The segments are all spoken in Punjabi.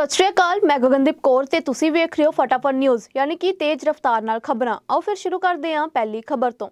ਸਤਿ ਸ਼੍ਰੀ ਅਕਾਲ, ਮੈਂ ਗਗਨਦੀਪ ਕੌਰ ਤੇ ਤੁਸੀਂ ਵੇਖ ਰਹੇ ਹੋ ਫਟਾਫਟ ਨਿਊਜ਼, ਯਾਨੀ ਕਿ ਤੇਜ਼ ਰਫ਼ਤਾਰ ਨਾਲ ਖਬਰਾਂ। ਆਓ ਫਿਰ ਸ਼ੁਰੂ ਕਰਦੇ ਹਾਂ ਪਹਿਲੀ ਖਬਰ ਤੋਂ।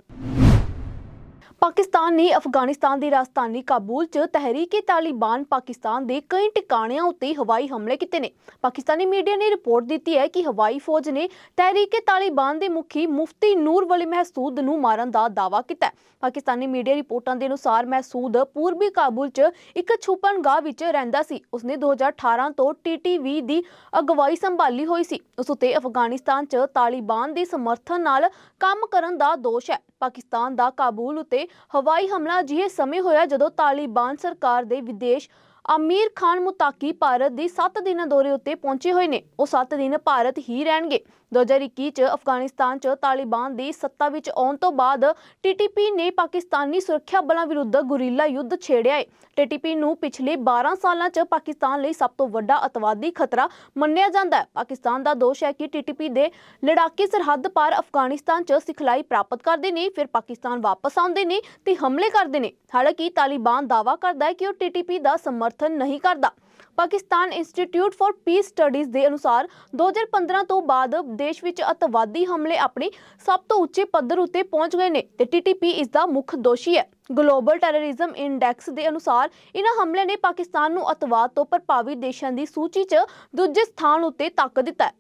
ਪਾਕਿਸਤਾਨ ਨੇ ਅਫਗਾਨਿਸਤਾਨ ਦੀ ਰਾਜਧਾਨੀ ਕਾਬੂਲ 'ਚ ਤਹਿਰੀਕੇ ਤਾਲਿਬਾਨ ਪਾਕਿਸਤਾਨ ਦੇ ਕਈ ਟਿਕਾਣਿਆਂ ਉੱਤੇ ਹਵਾਈ ਹਮਲੇ ਕੀਤੇ ਨੇ। ਪਾਕਿਸਤਾਨੀ ਮੀਡੀਆ ਨੇ ਰਿਪੋਰਟ ਦਿੱਤੀ ਹੈ ਕਿ ਹਵਾਈ ਫੌਜ ਨੇ ਤਹਿਰੀਕੇ ਤਾਲਿਬਾਨ ਦੇ ਮੁਖੀ ਮੁਫਤੀ ਨੂਰ ਵਲੀ ਮਹਿਸੂਦ ਨੂੰ ਮਾਰਨ ਦਾ ਦਾਅਵਾ ਕੀਤਾ ਪਾਕਿਸਤਾਨੀ ਮੀਡੀਆ ਰਿਪੋਰਟਾਂ ਦੇ ਅਨੁਸਾਰ ਮਹਿਸੂਦ ਪੂਰਬੀ ਕਾਬੁਲ 'ਚ ਇੱਕ ਛੁਪਣਗਾਹ ਵਿੱਚ ਰਹਿੰਦਾ ਸੀ। ਉਸਨੇ 2018 ਤੋਂ ਟੀਟੀਵੀ ਦੀ ਅਗਵਾਈ ਸੰਭਾਲੀ ਹੋਈ ਸੀ। ਉਸ ਉਤੇ ਅਫਗਾਨਿਸਤਾਨ 'ਚ ਤਾਲਿਬਾਨ ਦੇ ਸਮਰਥਨ ਨਾਲ ਕੰਮ ਕਰਨ ਦਾ ਦੋਸ਼ ਹੈ। ਪਾਕਿਸਤਾਨ ਦਾ ਕਾਬੂਲ ਉਤੇ ਹਵਾਈ ਹਮਲਾ ਅਜਿਹੇ ਸਮੇਂ ਹੋਇਆ ਜਦੋਂ ਤਾਲਿਬਾਨ ਸਰਕਾਰ ਦੇ ਵਿਦੇਸ਼ ਅਮੀਰ ਖਾਨ ਮੁਤਾਕੀ ਭਾਰਤ ਦੀ 7 ਦਿਨਾਂ ਦੌਰੇ ਉੱਤੇ ਪਹੁੰਚੇ ਹੋਏ ਨੇ। ਉਹ 7 ਦਿਨ ਭਾਰਤ ਹੀ ਰਹਿਣਗੇ। 2021 ਚ ਅਫਗਾਨਿਸਤਾਨ ਚ ਤਾਲਿਬਾਨ ਦੀ ਸੱਤਾ ਵਿੱਚ ਆਉਣ ਤੋਂ ਬਾਅਦ ਟੀਟੀਪੀ ਨੇ ਪਾਕਿਸਤਾਨੀ ਸੁਰੱਖਿਆ ਬਲਾਂ ਵਿਰੁੱਧ ਗੁਰੀਲਾ ਯੁੱਧ ਛੇੜਿਆ ਹੈ ਟੀਟੀਪੀ ਨੂੰ ਪਿਛਲੇ 12 ਸਾਲਾਂ ਚ ਪਾਕਿਸਤਾਨ ਲਈ ਸਭ ਤੋਂ ਵੱਡਾ ਅਤਵਾਦੀ ਖਤਰਾ ਮੰਨਿਆ ਜਾਂਦਾ ਹੈ। ਪਾਕਿਸਤਾਨ ਦਾ ਦੋਸ਼ ਹੈ ਕਿ ਟੀਟੀਪੀ ਦੇ ਲੜਾਕੀ ਸਰਹੱਦ ਪਾਰ ਅਫਗਾਨਿਸਤਾਨ ਚ ਸਿਖਲਾਈ ਪ੍ਰਾਪਤ ਕਰਦੇ ਨੇ, ਫਿਰ ਪਾਕਿਸਤਾਨ ਵਾਪਸ ਆਉਂਦੇ ਨੇ ਤੇ ਹਮਲੇ ਕਰਦੇ ਨੇ। ਹਾਲਾਂਕਿ ਤਾਲਿਬਾਨ ਦਾਅਵਾ ਕਰਦਾ ਹੈ ਕਿ ਉਹ ਟੀਟੀਪੀ ਦਾ ਸਮਰਥਨ ਨਹੀਂ ਕਰਦਾ। Pakistan institute for peace studies ਦੇ ਅਨੁਸਾਰ 2015 ਤੋਂ ਬਾਅਦ ਦੇਸ਼ ਵਿੱਚ ਅਤਵਾਦੀ ਹਮਲੇ ਆਪਣੇ ਸਭ ਤੋਂ ਉੱਚੇ ਪੱਧਰ ਉੱਤੇ ਪਹੁੰਚ ਗਏ ਨੇ ਤੇ ਟੀਟੀਪੀ ਇਸ ਦਾ ਮੁੱਖ ਦੋਸ਼ੀ ਹੈ। ਗਲੋਬਲ ਟੈਰਰਿਜ਼ਮ ਇੰਡੈਕਸ ਦੇ ਅਨੁਸਾਰ ਇਹਨਾਂ ਹਮਲਿਆਂ ਨੇ ਪਾਕਿਸਤਾਨ ਨੂੰ ਅਤਵਾਦ ਤੋਂ ਪ੍ਰਭਾਵਿਤ ਦੇਸ਼ਾਂ ਦੀ ਸੂਚੀ 'ਚ ਦੂਜੇ ਸਥਾਨ ਉੱਤੇ ਤੱਕ ਦਿੱਤਾ ਹੈ।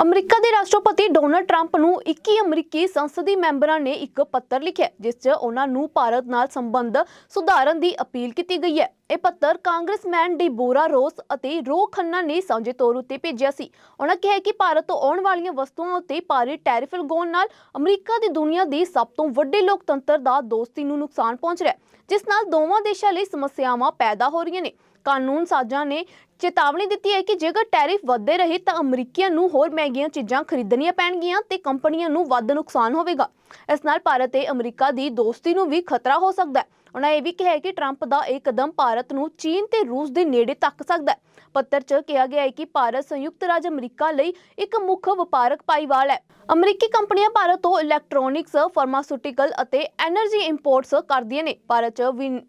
ਅਮਰੀਕਾ ਦੇ ਰਾਸ਼ਟਰਪਤੀ ਡੋਨਲਡ ਟਰੰਪ ਨੂੰ 21 ਅਮਰੀਕੀ ਸੰਸਦੀ ਮੈਂਬਰਾਂ ਨੇ ਇੱਕ ਪੱਤਰ ਲਿਖਿਆ ਜਿਸ 'ਚ ਉਹਨਾਂ ਨੂੰ ਭਾਰਤ ਨਾਲ ਸੰਬੰਧ ਸੁਧਾਰਨ ਦੀ ਅਪੀਲ ਕੀਤੀ ਗਈ ਹੈ। ਇਹ ਪੱਤਰ ਕਾਂਗਰਸਮੈਨ ਡਿਬੋਰਾ ਰੋਸ ਅਤੇ ਰੋ ਖੰਨਾ ਨੇ ਸਾਂਝੇ ਤੌਰ ਉੱਤੇ ਭੇਜਿਆ ਸੀ। ਉਹਨਾਂ ਕਿਹਾ ਕਿ ਭਾਰਤ ਤੋਂ ਆਉਣ ਵਾਲੀਆਂ ਵਸਤੂਆਂ ਉੱਤੇ ਭਾਰੀ ਟੈਰਿਫ ਲਗਾਉਣ ਨਾਲ ਅਮਰੀਕਾ ਦੀ ਦੁਨੀਆ ਦੀ ਸਭ ਤੋਂ ਵੱਡੇ ਲੋਕਤੰਤਰ ਦਾ ਦੋਸਤੀ ਨੂੰ ਨੁਕਸਾਨ ਪਹੁੰਚ ਰਿਹਾ ਹੈ, ਜਿਸ ਨਾਲ ਦੋਵਾਂ ਦੇਸ਼ਾਂ ਲਈ ਸਮੱਸਿਆਵਾਂ ਪੈਦਾ ਹੋ ਰਹੀਆਂ ਨੇ। ਕਾਨੂੰਨ ਸਾਜ਼ਾਂ ਨੇ ਚੇਤਾਵਨੀ ਦਿੱਤੀ ਹੈ ਕਿ ਜੇਕਰ ਟੈਰਿਫ ਵਧਦੇ ਰਹੇ ਤਾਂ ਅਮਰੀਕੀਆਂ ਨੂੰ ਹੋਰ ਮਹਿੰਗੀਆਂ ਚੀਜ਼ਾਂ ਖਰੀਦਣੀਆਂ ਪੈਣਗੀਆਂ ਤੇ ਕੰਪਨੀਆਂ ਨੂੰ ਵੱਧ ਨੁਕਸਾਨ ਹੋਵੇਗਾ। ਇਸ ਨਾਲ ਭਾਰਤ ਤੇ ਅਮਰੀਕਾ ਦੀ ਦੋਸਤੀ ਨੂੰ ਵੀ ਖਤਰਾ ਹੋ ਸਕਦਾ ਹੈ। ਉਹਨਾਂ ਇਹ ਵੀ ਕਿਹਾ ਕਿ 트ੰਪ ਦਾ ਇਹ ਕਦਮ ਭਾਰਤ ਨੂੰ ਚੀਨ ਤੇ ਰੂਸ ਦੇ ਨੇੜੇ ਧੱਕ ਸਕਦਾ ਹੈ। ਪੱਤਰ 'ਚ ਕਿਹਾ ਗਿਆ ਹੈ ਕਿ ਭਾਰਤ ਸੰਯੁਕਤ ਰਾਜ ਅਮਰੀਕਾ ਲਈ ਇੱਕ ਮੁੱਖ ਵਪਾਰਕ ਪਾਈਵਾਲ ਹੈ। ਅਮਰੀਕੀ ਕੰਪਨੀਆਂ ਭਾਰਤ ਤੋਂ ਇਲੈਕਟ੍ਰੋਨਿਕਸ, ਫਾਰਮਾਸਿਊਟੀਕਲ ਅਤੇ ਐਨਰਜੀ ਇੰਪੋਰਟਸ ਕਰਦੀਆਂ ਨੇ। ਭਾਰਤ 'ਚ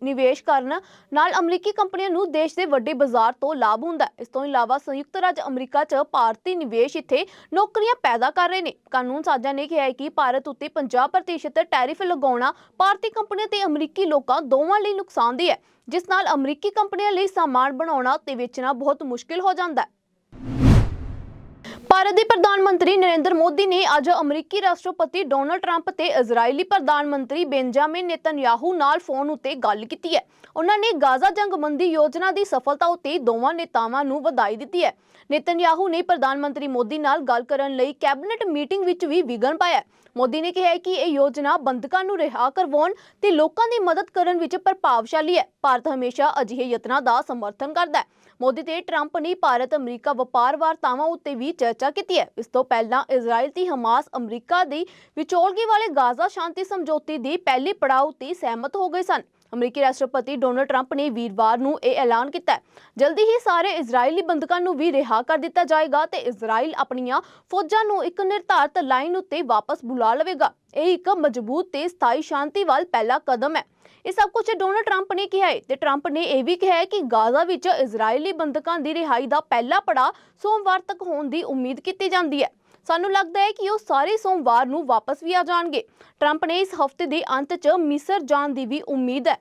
ਨਿਵੇਸ਼ ਕਰਨ ਨਾਲ ਅਮਰੀਕੀ ਕੰਪਨੀਆਂ ਨੂੰ ਦੇਸ਼ ਦੇ ਵੱਡੇ ਬਾਜ਼ਾਰ ਤੋਂ ਲਾਭ ਹੁੰਦਾ ਇਸ ਤੋਂ ਇਲਾਵਾ ਸੰਯੁਕਤ ਰਾਜ ਅਮਰੀਕਾ 'ਚ ਭਾਰਤੀ ਨਿਵੇਸ਼ ਇੱਥੇ ਨੌਕਰੀਆਂ ਪੈਦਾ ਕਰ ਰਹੇ ਨੇ। ਕਾਨੂੰਨ ਸਾਜ਼ਾਂ ਨੇ ਕਿਹਾ ਹੈ ਕਿ ਭਾਰਤ ਉੱਤੇ 50% ਟੈਰਿਫ ਲਗਾਉਣਾ ਭਾਰਤੀ ਕੰਪਨੀਆਂ ਤੇ ਅਮਰੀਕੀ ਲੋਕਾਂ ਦੋਵਾਂ ਲਈ ਨੁਕਸਾਨਦੇਹ ਹੈ। ਜਿਸ ਨਾਲ ਅਮਰੀਕੀ ਕੰਪਨੀਆਂ ਲਈ ਸਾਮਾਨ ਬਣਾਉਣਾ ਤੇ ਵੇਚਣਾ ਬਹੁਤ ਮੁਸ਼ਕਿਲ ਹੋ ਜਾਂਦਾ ਹੈ। ਭਾਰਤ ਦੇ ਪ੍ਰਧਾਨ ਮੰਤਰੀ ਨਰਿੰਦਰ ਮੋਦੀ ਨੇ ਅੱਜ ਅਮਰੀਕੀ ਰਾਸ਼ਟਰਪਤੀ ਡੋਨਲਡ ਟਰੰਪ ਤੇ ਇਜ਼ਰਾਈਲੀ ਪ੍ਰਧਾਨ ਮੰਤਰੀ ਬੈਂਜਾਮਿਨ ਨੇਤਨਯਾਹੂ ਨਾਲ ਫੋਨ ਉੱਤੇ ਗੱਲ ਕੀਤੀ ਹੈ। ਉਹਨਾਂ ਨੇ ਗਾਜ਼ਾ ਜੰਗਬੰਦੀ ਯੋਜਨਾ ਦੀ ਸਫਲਤਾ ਉੱਤੇ ਦੋਵਾਂ ਨੇਤਾਵਾਂ ਨੂੰ ਵਧਾਈ ਦਿੱਤੀ ਹੈ। ਨੇਤਨਯਾਹੂ ਨੇ ਪ੍ਰਧਾਨ ਮੰਤਰੀ ਮੋਦੀ ਨਾਲ ਗੱਲ ਕਰਨ ਲਈ ਕੈਬਨਿਟ ਮੀਟਿੰਗ ਵਿੱਚ ਵੀ ਵਿਘਨ ਪਾਇਆ ਮੋਦੀ ਨੇ ਕਿਹਾ ਕਿ ਇਹ ਯੋਜਨਾ ਬੰਦਕਾਂ ਨੂੰ ਰਿਹਾ ਕਰਵਾਉਣ ਤੇ ਲੋਕਾਂ ਦੀ ਮਦਦ ਕਰਨ ਵਿੱਚ ਪ੍ਰਭਾਵਸ਼ਾਲੀ ਹੈ। ਭਾਰਤ ਹਮੇਸ਼ਾ ਅਜਿਹੇ ਯਤਨਾਂ ਦਾ ਸਮਰਥਨ ਕਰਦਾ ਹੈ। ਮੋਦੀ ਤੇ ਟਰੰਪ ਨੇ ਭਾਰਤ, ਅਮਰੀਕਾ ਵਪਾਰ ਵਾਰਤਾਵਾਂ ਉੱਤੇ ਵੀ ਚਰਚਾ ਕੀਤੀ ਹੈ। ਇਸ ਤੋਂ ਪਹਿਲਾਂ ਇਜ਼ਰਾਈਲ ਤੇ ਹਮਾਸ ਅਮਰੀਕਾ ਦੀ ਵਿਚੋਲਗੀ ਵਾਲੇ ਗਾਜ਼ਾ ਸ਼ਾਂਤੀ ਸਮਝੌਤੇ ਦੀ ਪਹਿਲੀ ਪੜਾਅ ਉੱਤੇ ਸਹਿਮਤ ਹੋ ਗਏ ਸਨ। ਅਮਰੀਕੀ ਰਾਸ਼ਟਰਪਤੀ ਡੋਨਲਡ ਟਰੰਪ ਨੇ ਵੀਰਵਾਰ ਨੂੰ ਇਹ ਐਲਾਨ ਕੀਤਾ ਜਲਦੀ ਹੀ ਸਾਰੇ ਇਜ਼ਰਾਈਲੀ ਬੰਦਕਾਂ ਨੂੰ ਵੀ ਰਿਹਾ ਕਰ ਦਿੱਤਾ ਜਾਏਗਾ ਤੇ ਇਜ਼ਰਾਈਲ ਆਪਣੀਆਂ ਫੌਜਾਂ ਨੂੰ ਇੱਕ ਨਿਰਧਾਰਤ ਲਾਈਨ ਉੱਤੇ ਵਾਪਸ ਬੁਲਾ ਲਵੇਗਾ। ਇਹ ਇੱਕ ਮਜ਼ਬੂਤ ਤੇ ਸਥਾਈ ਸ਼ਾਂਤੀ ਵੱਲ ਪਹਿਲਾ ਕਦਮ ਹੈ। ਇਹ ਸਭ ਕੁਝ ਡੋਨਲਡ ਟਰੰਪ ਨੇ ਕਿਹਾ ਹੈ ਤੇ ਟਰੰਪ ਨੇ ਇਹ ਵੀ ਕਿਹਾ ਹੈ ਕਿ ਗਾਜ਼ਾ ਵਿੱਚ ਇਜ਼ਰਾਈਲੀ ਬੰਦਕਾਂ ਦੀ ਰਿਹਾਈ ਦਾ ਪਹਿਲਾ ਪੜਾਅ ਸੋਮਵਾਰ ਤੱਕ ਹੋਣ ਦੀ ਉਮੀਦ ਕੀਤੀ ਜਾਂਦੀ ਹੈ। ਸਾਨੂੰ ਲੱਗਦਾ ਹੈ ਕਿ ਉਹ ਸਾਰੇ ਸੋਮਵਾਰ ਨੂੰ ਵਾਪਸ ਵੀ ਆ ਜਾਣਗੇ। ਟਰੰਪ ਨੇ ਇਸ ਹਫ਼ਤੇ ਦੇ ਅੰਤ 'ਚ ਮਿਸਰ ਜਾਣ ਦੀ ਵੀ ਉਮੀਦ ਹੈ।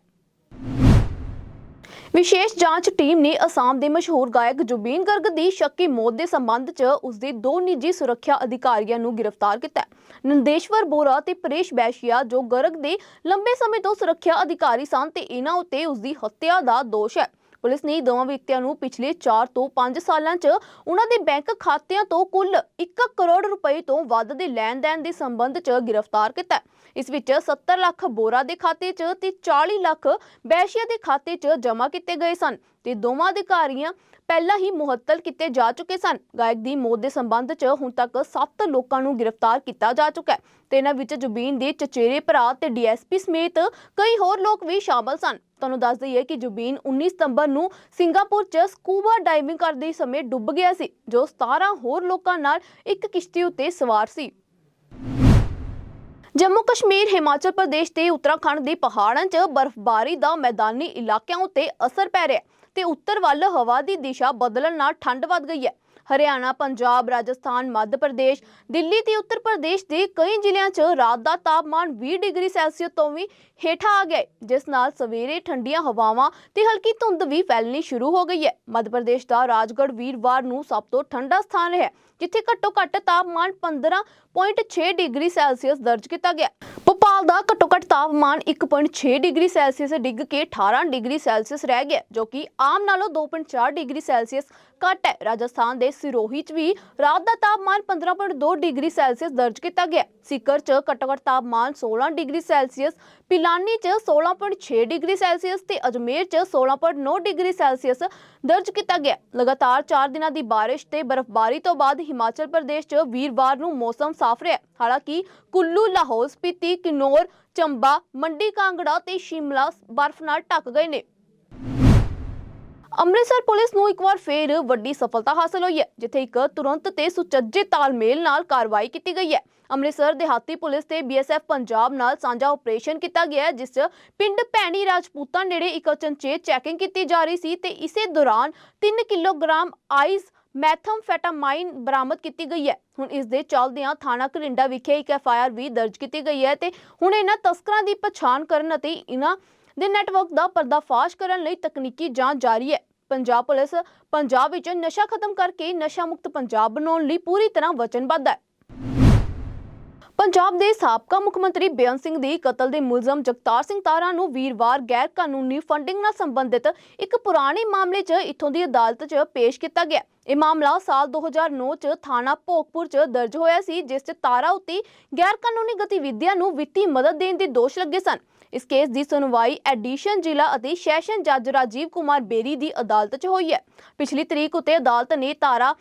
ਵਿਸ਼ੇਸ਼ ਜਾਂਚ ਟੀਮ ਨੇ ਅਸਾਮ ਦੇ ਮਸ਼ਹੂਰ ਗਾਇਕ ਜੁਬੀਨ ਗਰਗ ਦੀ ਸ਼ੱਕੀ ਮੌਤ ਦੇ ਸੰਬੰਧ 'ਚ ਉਸਦੇ ਦੋ ਨਿੱਜੀ ਸੁਰੱਖਿਆ ਅਧਿਕਾਰੀਆਂ ਨੂੰ ਗ੍ਰਿਫਤਾਰ ਕੀਤਾ ਹੈ। ਨੰਦੇਸ਼ਵਰ ਬੋਰਾ ਤੇ ਪ੍ਰੇਸ਼ ਬੈਸ਼ੀਆ, ਜੋ ਗਰਗ ਦੇ ਲੰਬੇ ਸਮੇਂ ਤੋਂ ਸੁਰੱਖਿਆ ਅਧਿਕਾਰੀ ਸਨ ਤੇ ਇਹਨਾਂ ਉੱਤੇ ਉਸਦੀ ਹੱਤਿਆ ਦਾ ਦੋਸ਼ ਹੈ। ਪੁਲਿਸ ਨੇ ਦੋਵਾਂ ਵਿਅਕਤੀਆਂ ਨੂੰ ਪਿਛਲੇ 4 ਤੋਂ 5 ਸਾਲਾਂ 'ਚ ਉਹਨਾਂ ਦੇ ਬੈਂਕ ਖਾਤਿਆਂ ਤੋਂ ਕੁੱਲ 1 ਕਰੋੜ ਰੁਪਏ ਤੋਂ ਵੱਧ ਦੇ ਲੈਣ-ਦੇਣ ਦੇ ਸੰਬੰਧ 'ਚ ਗ੍ਰਿਫਤਾਰ ਕੀਤਾ ਇਸ ਵਿੱਚ 70 ਲੱਖ ਬੋਰਾ ਦੇ ਖਾਤੇ 'ਚ ਤੇ 40 ਲੱਖ ਬੈਸ਼ੀਆ ਦੇ ਖਾਤੇ 'ਚ ਜਮ੍ਹਾਂ ਕੀਤੇ ਗਏ ਸਨ। ਤੇ ਦੋਵਾਂ ਅਧਿਕਾਰੀਆਂ ਪਹਿਲਾਂ ਹੀ ਮੁਹੱਤਲ ਕੀਤੇ ਜਾ ਚੁੱਕੇ ਸਨ। ਗਾਇਕ ਦੀ ਮੌਤ ਦੇ ਸੰਬੰਧ 'ਚ ਹੁਣ ਤੱਕ 7 ਲੋਕਾਂ ਨੂੰ ਗ੍ਰਿਫਤਾਰ ਕੀਤਾ ਜਾ ਚੁੱਕਾ ਹੈ ਤੇ ਇਹਨਾਂ ਵਿੱਚ ਜੁਬੀਨ ਦੇ ਚਚੇਰੇ ਭਰਾ ਤੇ ਡੀਐਸਪੀ ਸਮੇਤ ਕਈ ਹੋਰ ਲੋਕ ਵੀ ਸ਼ਾਮਲ ਸਨ। ਤੁਹਾਨੂੰ ਦੱਸ ਦਈਏ ਕਿ ਜੁਬੀਨ 19 ਸਤੰਬਰ ਨੂੰ ਸਿੰਗਾਪੁਰ 'ਚ ਸਕੂਬਾ ਡਾਈਵਿੰਗ ਕਰਦੇ ਸਮੇਂ ਡੁੱਬ ਗਿਆ ਸੀ, ਜੋ 17 ਹੋਰ ਲੋਕਾਂ ਨਾਲ ਇੱਕ ਕਿਸ਼ਤੀ ਉੱਤੇ ਸਵਾਰ ਸੀ। ਜੰਮੂ ਕਸ਼ਮੀਰ, ਹਿਮਾਚਲ ਪ੍ਰਦੇਸ਼ ਤੇ ਉੱਤਰਾਖੰਡ ਦੇ ਪਹਾੜਾਂ 'ਚ ਬਰਫ਼ਬਾਰੀ ਦਾ ਮੈਦਾਨੀ ਇਲਾਕਿਆਂ ਉੱਤੇ ਅਸਰ ਪੈ ਰਿਹਾ ਤੇ ਉੱਤਰ ਵੱਲ ਹਵਾ ਦੀ ਦਿਸ਼ਾ ਬਦਲਣ ਨਾਲ ਠੰਡ ਵੱਧ ਗਈ ਹੈ। ਹਰਿਆਣਾ, ਪੰਜਾਬ, ਰਾਜਸਥਾਨ, ਮੱਧ ਪ੍ਰਦੇਸ਼, ਦਿੱਲੀ ਤੇ ਉੱਤਰ ਪ੍ਰਦੇਸ਼ ਦੇ ਕਈ ਜ਼ਿਲ੍ਹਿਆਂ 'ਚ ਰਾਤ ਦਾ ਤਾਪਮਾਨ 20 ਡਿਗਰੀ ਸੈਲਸੀਅਸ ਤੋਂ ਵੀ ਹੇਠਾਂ ਆ ਗਿਆ ਜਿਸ ਨਾਲ ਸਵੇਰੇ ਠੰਡੀਆਂ ਹਵਾਵਾਂ ਤੇ ਹਲਕੀ ਧੁੰਦ ਵੀ ਫੈਲਣੀ ਸ਼ੁਰੂ ਹੋ ਗਈ ਹੈ। ਮੱਧ ਪ੍ਰਦੇਸ਼ ਦਾ ਰਾਜਗੜ੍ਹ ਵੀਰਵਾਰ ਨੂੰ ਸਭ ਤੋਂ ਠੰਡਾ ਸਥਾਨ ਹੈ। ਜਿੱਥੇ ਘੱਟੋ ਘੱਟ ਤਾਪਮਾਨ 15.6 ਡਿਗਰੀ ਸੈਲਸੀਅਸ ਦਰਜ ਕੀਤਾ ਗਿਆ। ਭੋਪਾਲ ਦਾ ਘੱਟੋ ਘੱਟ ਤਾਪਮਾਨ 1.6 ਡਿਗਰੀ ਸੈਲਸੀਅਸ ਡਿੱਗ ਕੇ 18 ਡਿਗਰੀ ਸੈਲਸੀਅਸ ਰਹਿ ਗਿਆ, ਜੋ ਕਿ ਆਮ ਨਾਲੋਂ 2.4 ਡਿਗਰੀ ਸੈਲਸੀਅਸ ਘੱਟ ਹੈ। ਰਾਜਸਥਾਨ ਦੇ ਸਿਰੋਹੀ 'ਚ ਵੀ ਰਾਤ ਦਾ ਤਾਪਮਾਨ 15.2 ਡਿਗਰੀ ਸੈਲਸੀਅਸ ਦਰਜ ਕੀਤਾ ਗਿਆ। ਸਿਕਰ 'ਚ ਘੱਟੋ ਘੱਟ ਤਾਪਮਾਨ 16 ਡਿਗਰੀ ਸੈਲਸੀਅਸ ਪਿਲਾਨੀ 'ਚ 16.6 ਡਿਗਰੀ ਸੈਲਸੀਅਸ ਤੇ ਅਜਮੇਰ 'ਚ 16.9 ਡਿਗਰੀ ਸੈਲਸੀਅਸ ਦਰਜ ਕੀਤਾ ਗਿਆ। ਲਗਾਤਾਰ 4 ਦਿਨਾਂ ਦੀ ਬਾਰਿਸ਼ ਤੇ ਬਰਫ਼ਬਾਰੀ ਤੋਂ ਬਾਅਦ ਹਿਮਾਚਲ ਪ੍ਰਦੇਸ਼ 'ਚ ਵੀਰਵਾਰ ਨੂੰ ਮੌਸਮ ਸਾਫ਼ ਰਿਹਾ। ਹਾਲਾਂਕਿ ਕੁੱਲੂ ਲਾਹੌਰ ਸਪੀਤੀ, ਕਿਨੌਰ, ਚੰਬਾ, ਮੰਡੀ, ਕਾਂਗੜਾ ਤੇ ਸ਼ਿਮਲਾ ਬਰਫ਼ ਨਾਲ ਢੱਕ ਗਏ ਨੇ। ਅੰਮ੍ਰਿਤਸਰ ਪੁਲਿਸ ਨੂੰ ਇੱਕ ਵਾਰ ਫੇਰ ਵੱਡੀ ਸਫਲਤਾ ਹਾਸਲ ਹੋਈ ਹੈ, ਜਿੱਥੇ ਇੱਕ ਤੁਰੰਤ ਤੇ ਸੁਚੱਜੇ ਤਾਲਮੇਲ ਨਾਲ ਕਾਰਵਾਈ ਕੀਤੀ ਗਈ ਹੈ। ਅੰਮ੍ਰਿਤਸਰ ਦਿਹਾਤੀ ਪੁਲਿਸ ਤੇ ਬੀਐਸਐਫ ਪੰਜਾਬ ਨਾਲ ਸਾਂਝਾ ਆਪਰੇਸ਼ਨ ਕੀਤਾ ਗਿਆ ਜਿਸ 'ਚ ਪਿੰਡ ਭੈਣੀ ਰਾਜਪੂਤਾਂ ਨੇੜੇ ਇੱਕ ਅਚਨਚੇਤ ਚੈਕਿੰਗ ਕੀਤੀ ਜਾ ਰਹੀ ਸੀ ਤੇ ਇਸੇ ਦੌਰਾਨ 3 ਕਿਲੋਗ੍ਰਾਮ ਆਈਸ ਮੈਥਮਫੈਟਾਮਾਈਨ ਬਰਾਮਦ ਕੀਤੀ ਗਈ ਹੈ। ਹੁਣ ਇਸ ਦੇ ਚੱਲਦਿਆਂ ਥਾਣਾ ਕਰਿੰਡਾ ਵਿਖੇ ਇੱਕ ਐਫਆਈਆਰ ਵੀ ਦਰਜ ਕੀਤੀ ਗਈ ਹੈ ਤੇ ਹੁਣ ਇਹਨਾਂ ਤਸਕਰਾਂ ਦੀ ਪਛਾਣ ਕਰਨ ਅਤੇ ਇਹਨਾਂ ਦੇ ਨੈਟਵਰਕ ਦਾ ਪਰਦਾਫਾਸ਼ ਕਰਨ ਲਈ ਤਕਨੀਕੀ ਜਾਂਚ ਜਾਰੀ ਹੈ। ਪੰਜਾਬ ਪੁਲਿਸ ਪੰਜਾਬ ਵਿੱਚ ਨਸ਼ਾ ਖਤਮ ਕਰਕੇ ਨਸ਼ਾ ਮੁਕਤ ਪੰਜਾਬ ਬਣਾਉਣ ਲਈ ਪੂਰੀ ਤਰ੍ਹਾਂ ਵਚਨਬੱਧ ਹੈ। ਪੰਜਾਬ ਦੇ ਸਾਬਕਾ ਮੁੱਖ ਮੰਤਰੀ ਬੇਅੰਤ ਸਿੰਘ ਦੀ ਕਤਲ ਦੇ ਮੁਲਜ਼ਮ ਜਗਤਾਰ ਸਿੰਘ ਤਾਰਾ ਨੂੰ ਵੀਰਵਾਰ ਗੈਰ ਕਾਨੂੰਨੀ ਫੰਡਿੰਗ ਨਾਲ ਸੰਬੰਧਿਤ ਇੱਕ ਪੁਰਾਣੇ ਮਾਮਲੇ 'ਚ ਇੱਥੋਂ ਦੀ ਅਦਾਲਤ 'ਚ ਪੇਸ਼ ਕੀਤਾ ਗਿਆ। ਇਹ ਮਾਮਲਾ ਸਾਲ 2009 'ਚ ਥਾਣਾ ਭੋਗਪੁਰ 'ਚ ਦਰਜ ਹੋਇਆ ਸੀ, ਜਿਸ 'ਚ ਤਾਰਾ ਉੱਤੇ ਗੈਰ ਕਾਨੂੰਨੀ ਗਤੀਵਿਧੀਆਂ ਨੂੰ ਵਿੱਤੀ ਮਦਦ ਦੇਣ ਦੇ ਦੋਸ਼ ਲੱਗੇ ਸਨ। ਇਸ ਕੇਸ ਦੀ ਸੁਣਵਾਈ ਐਡੀਸ਼ਨ ਜ਼ਿਲ੍ਹਾ ਅਤੇ ਸੈਸ਼ਨ ਜੱਜ ਰਾਜੀਵ ਕੁਮਾਰ ਬੇਰੀ ਦੀ ਅਦਾਲਤ 'ਚ ਹੋਈ ਹੈ। ਪਿਛਲੀ ਤਰੀਕ ਉਤੇ ਅਦਾਲਤ ਨੇ ਤਾਰਾ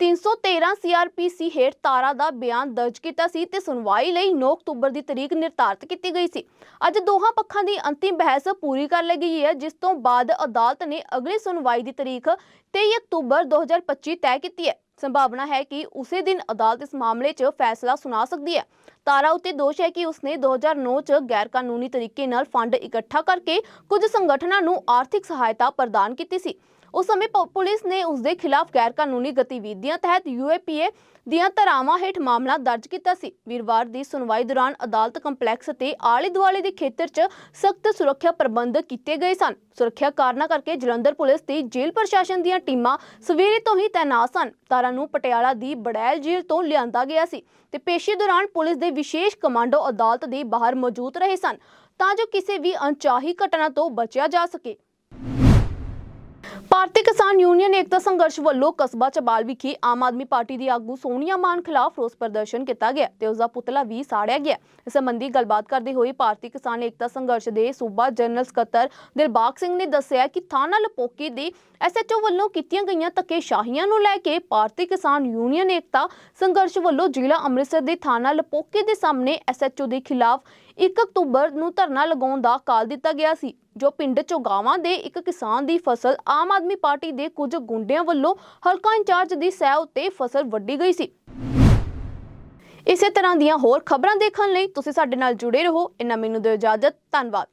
313 ਸੀਆਰਪੀਸੀ ਹੇਠ ਤਾਰਾ ਦਾ ਬਿਆਨ ਦਰਜ ਕੀਤਾ ਸੀ ਤੇ ਸੁਣਵਾਈ ਲਈ 9 ਅਕਤੂਬਰ ਦੀ ਤਰੀਕ ਨਿਰਧਾਰਤ ਕੀਤੀ ਗਈ ਸੀ। ਅੱਜ ਦੋਹਾਂ ਪੱਖਾਂ ਦੀ ਅੰਤਿਮ ਬਹਿਸ ਪੂਰੀ ਕਰ ਲਈ ਗਈ ਹੈ, ਜਿਸ ਤੋਂ ਬਾਅਦ ਅਦਾਲਤ ਨੇ ਅਗਲੀ ਸੁਣਵਾਈ ਦੀ ਤਰੀਕ 23 ਅਕਤੂਬਰ 2025 ਤੈਅ ਕੀਤੀ ਹੈ। ਸੰਭਾਵਨਾ ਹੈ ਕਿ ਉਸੇ ਦਿਨ ਅਦਾਲਤ ਇਸ ਮਾਮਲੇ 'ਚ ਫੈਸਲਾ ਸੁਣਾ ਸਕਦੀ ਹੈ। ਤਾਰਾ ਉੱਤੇ ਦੋਸ਼ ਹੈ ਕਿ ਉਸਨੇ 2009 'ਚ ਗੈਰ ਕਾਨੂੰਨੀ ਤਰੀਕੇ ਨਾਲ ਫੰਡ ਇਕੱਠਾ ਕਰਕੇ ਕੁਝ ਸੰਗਠਨਾਂ ਨੂੰ ਆਰਥਿਕ ਸਹਾਇਤਾ ਪ੍ਰਦਾਨ ਕੀਤੀ ਸੀ। ਉਸ ਸਮੇਂ ਪੁਲਿਸ ਨੇ ਉਸ ਦੇ ਖਿਲਾਫ ਗੈਰ ਕਾਨੂੰਨੀ ਗਤੀਵਿਧੀਆਂ ਤਹਿਤ ਯੂਏਪੀਏ ਦੀਆਂ ਧਾਰਾਵਾਂ ਹੇਠ ਮਾਮਲਾ ਦਰਜ ਕੀਤਾ ਸੀ। ਵੀਰਵਾਰ ਦੀ ਸੁਣਵਾਈ ਦੌਰਾਨ ਅਦਾਲਤ ਕੰਪਲੈਕਸ ਤੇ ਆਲੇ ਦੁਆਲੇ ਦੇ ਖੇਤਰ 'ਚ ਸਖਤ ਸੁਰੱਖਿਆ ਪ੍ਰਬੰਧ ਕੀਤੇ ਗਏ ਸਨ। ਸੁਰੱਖਿਆ ਕਾਰਨਾਂ ਕਰਕੇ ਜਲੰਧਰ ਪੁਲਿਸ ਤੇ ਜੇਲ੍ਹ ਪ੍ਰਸ਼ਾਸਨ ਦੀਆਂ ਟੀਮਾਂ ਸਵੇਰੇ ਤੋਂ ਹੀ ਤੈਨਾਤ ਸਨ। ਤਾਰਾ ਨੂੰ ਪਟਿਆਲਾ ਦੀ ਬੜੈਲ ਜੇਲ੍ਹ ਤੋਂ ਲਿਆਂਦਾ ਗਿਆ ਸੀ ਤੇ ਪੇਸ਼ੀ ਦੌਰਾਨ ਪੁਲਿਸ ਦੇ ਵਿਸ਼ੇਸ਼ ਕਮਾਂਡੋ ਅਦਾਲਤ ਦੇ ਬਾਹਰ ਮੌਜੂਦ ਰਹੇ ਸਨ ਤਾਂ ਜੋ ਕਿਸੇ ਵੀ ਅਣਚਾਹੀ ਘਟਨਾ ਤੋਂ ਬਚਿਆ ਜਾ ਸਕੇ। ਭਾਰਤੀ ਕਿਸਾਨ ਯੂਨੀਅਨ ਏਕਤਾ ਸੰਘਰਸ਼ ਵੱਲੋਂ ਕਸਬਾ ਚਬਾਲ ਵਿਖੇ ਆਮ ਆਦਮੀ ਪਾਰਟੀ ਦੀ ਆਗੂ ਸੋਨੀਆ ਮਾਨ ਖਿਲਾਫ ਰੋਸ ਪ੍ਰਦਰਸ਼ਨ ਕੀਤਾ ਗਿਆ ਤੇ ਉਸ ਦਾ ਪੁਤਲਾ ਵੀ ਸਾੜਿਆ ਗਿਆ। ਇਸ ਸੰਬੰਧੀ ਗੱਲਬਾਤ ਕਰਦੇ ਹੋਏ ਭਾਰਤੀ ਕਿਸਾਨ ਏਕਤਾ ਸੰਘਰਸ਼ ਦੇ ਸੂਬਾ ਜਨਰਲ ਸਕੱਤਰ ਦਿਲਬਾਗ ਸਿੰਘ ਨੇ ਦੱਸਿਆ ਕਿ ਥਾਣਾ ਲਪੋਕੇ ਦੇ ਐਸਐਚਓ ਵੱਲੋਂ ਕੀਤੀਆਂ ਗਈਆਂ ਧੱਕੇਸ਼ਾਹੀਆਂ ਨੂੰ ਲੈ ਕੇ ਭਾਰਤੀ ਕਿਸਾਨ ਯੂਨੀਅਨ ਏਕਤਾ ਸੰਘਰਸ਼ ਵੱਲੋਂ ਜ਼ਿਲ੍ਹਾ ਅੰਮ੍ਰਿਤਸਰ ਦੇ ਥਾਣਾ ਲਪੋਕੀ ਦੇ ਸਾਹਮਣੇ ਐਸਐਚਓ ਦੇ ਖਿਲਾਫ 1 ਅਕਤੂਬਰ ਨੂੰ ਧਰਨਾ ਲਗਾਉਣ ਦਾ ਕਾਲ ਦਿੱਤਾ ਗਿਆ ਸੀ, ਜੋ ਪਿੰਡ ਚੋਗਾਵਾਂ ਦੇ ਇੱਕ ਕਿਸਾਨ ਦੀ ਫਸਲ ਆਮ ਆਦਮੀ ਪਾਰਟੀ ਦੇ ਕੁਝ ਗੁੰਡਿਆਂ ਵੱਲੋਂ ਹਲਕਾ ਇੰਚਾਰਜ ਦੀ ਸਹਿ ਉੱਤੇ ਫਸਲ ਵੱਢੀ ਗਈ ਸੀ। ਇਸੇ ਤਰ੍ਹਾਂ ਦੀਆਂ ਹੋਰ ਖਬਰਾਂ ਦੇਖਣ ਲਈ ਤੁਸੀਂ ਸਾਡੇ ਨਾਲ ਜੁੜੇ ਰਹੋ। ਇਹਨਾਂ ਮੈਨੂੰ ਦਿਓ ਇਜਾਜ਼ਤ। ਧੰਨਵਾਦ।